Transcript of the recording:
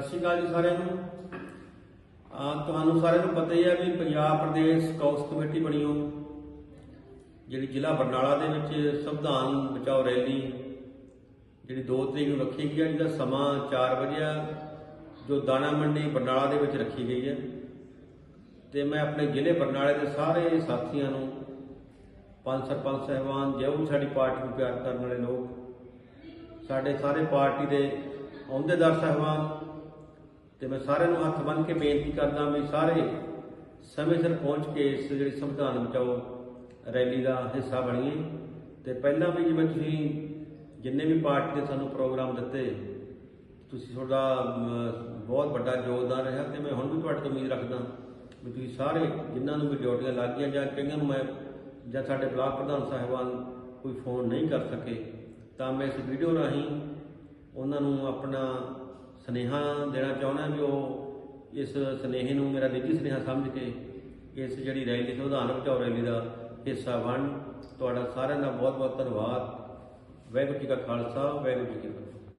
ਸਤਿ ਸ਼੍ਰੀ ਅਕਾਲ ਜੀ ਸਾਰਿਆਂ ਨੂੰ। ਆ ਤੁਹਾਨੂੰ ਸਾਰਿਆਂ ਨੂੰ ਪਤਾ ਹੀ ਹੈ ਵੀ ਪੰਜਾਬ ਪ੍ਰਦੇਸ਼ ਕਾਂਗਰਸ ਕਮੇਟੀ ਬਣੀ ਹੋ ਜਿਹੜੀ ਜ਼ਿਲ੍ਹਾ ਬਰਨਾਲਾ ਦੇ ਵਿੱਚ ਸੰਵਿਧਾਨ ਬਚਾਓ ਰੈਲੀ, ਜਿਹੜੀ 2 ਤਰੀਕ ਨੂੰ ਰੱਖੀ ਗਈ ਹੈ ਜਿਹਦਾ ਸਮਾਂ 4 ਵਜੇ ਆ, ਜੋ ਦਾਣਾ ਮੰਡੀ ਬਰਨਾਲਾ ਦੇ ਵਿੱਚ ਰੱਖੀ ਗਈ ਹੈ ਤੇ ਮੈਂ ਆਪਣੇ ਜ਼ਿਲ੍ਹੇ ਬਰਨਾਲੇ ਦੇ ਸਾਰੇ ਸਾਥੀਆਂ ਨੂੰ, ਪੰਜ ਸਰਪੰਚ ਸਹਿਬਾਨ ਜੋ ਵੀ ਸਾਡੀ ਪਾਰਟੀ ਨੂੰ ਪਿਆਰ ਕਰਨ ਵਾਲੇ ਲੋਕ, ਸਾਡੇ ਸਾਰੇ ਪਾਰਟੀ ਦੇ ਅਹੁਦੇਦਾਰ ਸਾਹਿਬਾਨ ਤੇ ਮੈਂ ਸਾਰਿਆਂ ਨੂੰ ਹੱਥ ਬੰਨ੍ਹ ਕੇ ਬੇਨਤੀ ਕਰਦਾ ਵੀ ਸਾਰੇ ਸਮੇਂ ਸਿਰ ਪਹੁੰਚ ਕੇ ਇਸ ਜਿਹੜੀ ਸੰਵਿਧਾਨ ਬਚਾਓ ਰੈਲੀ ਦਾ ਹਿੱਸਾ ਬਣੀਏ। ਤੇ ਪਹਿਲਾਂ ਵੀ ਜਿਵੇਂ ਤੁਸੀਂ ਜਿੰਨੇ ਵੀ ਪਾਰਟੀ ਦੇ ਸਾਨੂੰ ਪ੍ਰੋਗਰਾਮ ਦਿੱਤੇ, ਤੁਸੀਂ ਤੁਹਾਡਾ ਬਹੁਤ ਵੱਡਾ ਯੋਗਦਾਨ ਰਿਹਾ ਤੇ ਮੈਂ ਹੁਣ ਵੀ ਤੁਹਾਡੇ ਤੋਂ ਉਮੀਦ ਰੱਖਦਾ ਵੀ ਤੁਸੀਂ ਸਾਰੇ ਜਿਨ੍ਹਾਂ ਨੂੰ ਵੀ ਡਿਊਟੀਆਂ ਲੱਗ ਗਈਆਂ ਜਾਂ ਕਈਆਂ ਨੂੰ ਮੈਂ ਜਾਂ ਸਾਡੇ ਬਲਾਕ ਪ੍ਰਧਾਨ ਸਾਹਿਬਾਨ ਕੋਈ ਫੋਨ ਨਹੀਂ ਕਰ ਸਕੇ, ਤਾਂ ਮੈਂ ਇਸ ਵੀਡੀਓ ਰਾਹੀਂ ਉਹਨਾਂ ਨੂੰ ਆਪਣਾ ਸਨੇਹਾ ਦੇਣਾ ਚਾਹੁੰਦਾ ਵੀ ਉਹ ਇਸ ਸਨੇਹੇ ਨੂੰ ਮੇਰਾ ਨਿੱਜੀ ਸਨੇਹਾ ਸਮਝ ਕੇ ਇਸ ਜਿਹੜੀ ਰੈਲੀ ਸੰਵਿਧਾਨ ਬਚਾਓ ਰੈਲੀ ਦਾ ਹਿੱਸਾ ਬਣ। ਤੁਹਾਡਾ ਸਾਰਿਆਂ ਦਾ ਬਹੁਤ ਬਹੁਤ ਧੰਨਵਾਦ। ਵਾਹਿਗੁਰੂ ਜੀ ਕਾ ਖਾਲਸਾ, ਵਾਹਿਗੁਰੂ ਜੀ ਕੀ ਫਤਿਹ।